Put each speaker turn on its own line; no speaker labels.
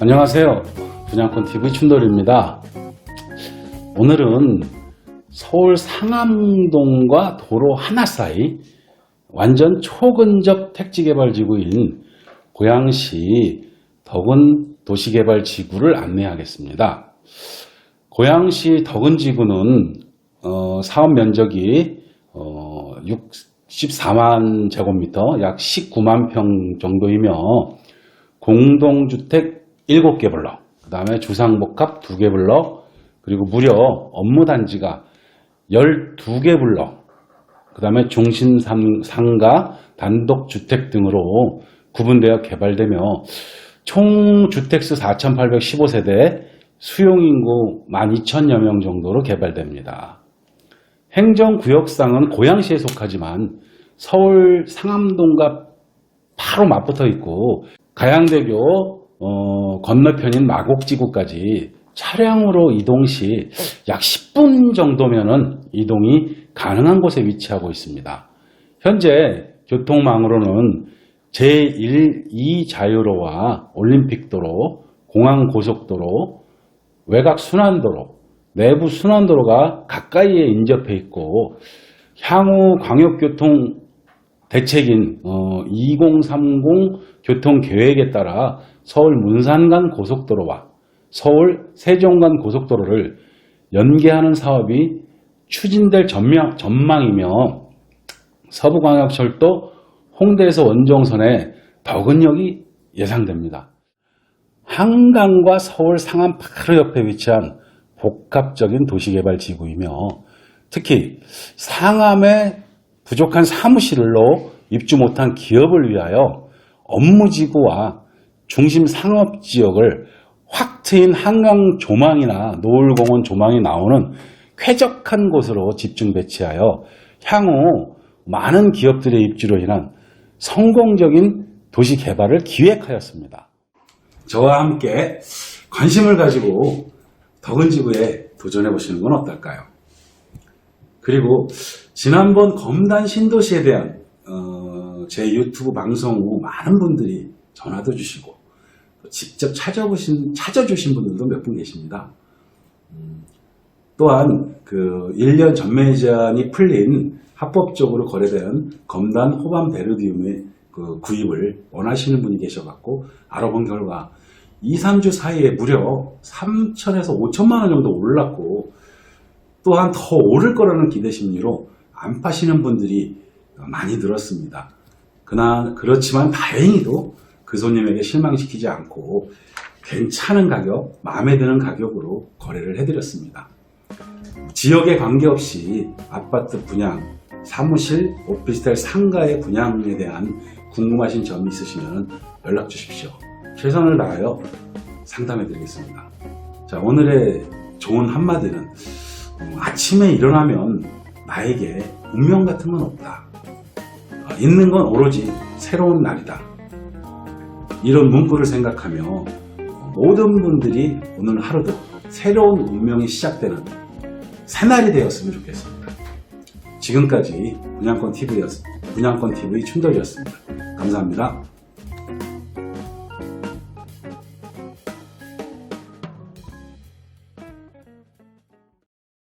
안녕하세요. 분양권 TV 춘돌입니다. 오늘은 서울 상암동과 도로 하나 사이 완전 초근접 택지개발지구인 고양시 덕은 도시개발지구를 안내하겠습니다. 고양시 덕은지구는 어, 사업 면적이 어, 64만 제곱미터, 약 19만 평 정도이며 공동주택 7개 블럭, 그 다음에 주상복합 2개 블럭, 그리고 무려 업무단지가 12개 블럭, 그 다음에 중심상가, 단독주택 등으로 구분되어 개발되며 총 주택수 4,815세대, 수용인구 12,000여 명 정도로 개발됩니다. 행정구역상은 고양시에 속하지만 서울 상암동과 바로 맞붙어 있고 가양대교 어, 건너편인 마곡지구까지 차량으로 이동 시 약 10분 정도면은 이동이 가능한 곳에 위치하고 있습니다. 현재 교통망으로는 제1, 2 자유로와 올림픽도로, 공항고속도로, 외곽순환도로, 내부 순환도로가 가까이에 인접해 있고 향후 광역교통 대책인 2030 교통계획에 따라 서울 문산간 고속도로와 서울 세종간 고속도로를 연계하는 사업이 추진될 전망, 전망이며 서부광역철도 홍대에서 원정선의 덕은역이 예상됩니다. 한강과 서울 상암 바로 옆에 위치한 복합적인 도시개발 지구이며 특히 상암의 부족한 사무실로 입주 못한 기업을 위하여 업무지구와 중심 상업지역을 확 트인 한강 조망이나 노을공원 조망이 나오는 쾌적한 곳으로 집중 배치하여 향후 많은 기업들의 입주로 인한 성공적인 도시 개발을 기획하였습니다. 저와 함께 관심을 가지고 덕은지구에 도전해 보시는 건 어떨까요? 그리고 지난번 검단 신도시에 대한 어, 제 유튜브 방송 후 많은 분들이 전화도 주시고 직접 찾아보신 찾아주신 분들도 몇 분 계십니다. 음, 또한 그 1년 전매 제한이 풀린 합법적으로 거래된 검단 호밤 베르디움의 그 구입을 원하시는 분이 계셔갖고 알아본 결과 2, 3주 사이에 무려 3천에서 5천만 원 정도 올랐고 또한 더 오를 거라는 기대 심리로 안 파시는 분들이 많이 늘었습니다. 그나 그렇지만 다행히도 그 손님에게 실망시키지 않고 괜찮은 가격, 마음에 드는 가격으로 거래를 해드렸습니다. 지역에 관계없이 아파트 분양, 사무실, 오피스텔 상가의 분양에 대한 궁금하신 점이 있으시면 연락 주십시오. 최선을 다하여 상담해 드리겠습니다. 자, 오늘의 좋은 한마디는 음, 아침에 일어나면 나에게 운명 같은 건 없다. 어, 있는 건 오로지 새로운 날이다. 이런 문구를 생각하며 모든 분들이 오늘 하루도 새로운 운명이 시작되는 새날이 되었으면 좋겠습니다. 지금까지 분양권 TV였, 분양권 TV 춘덕이었습니다. 감사합니다.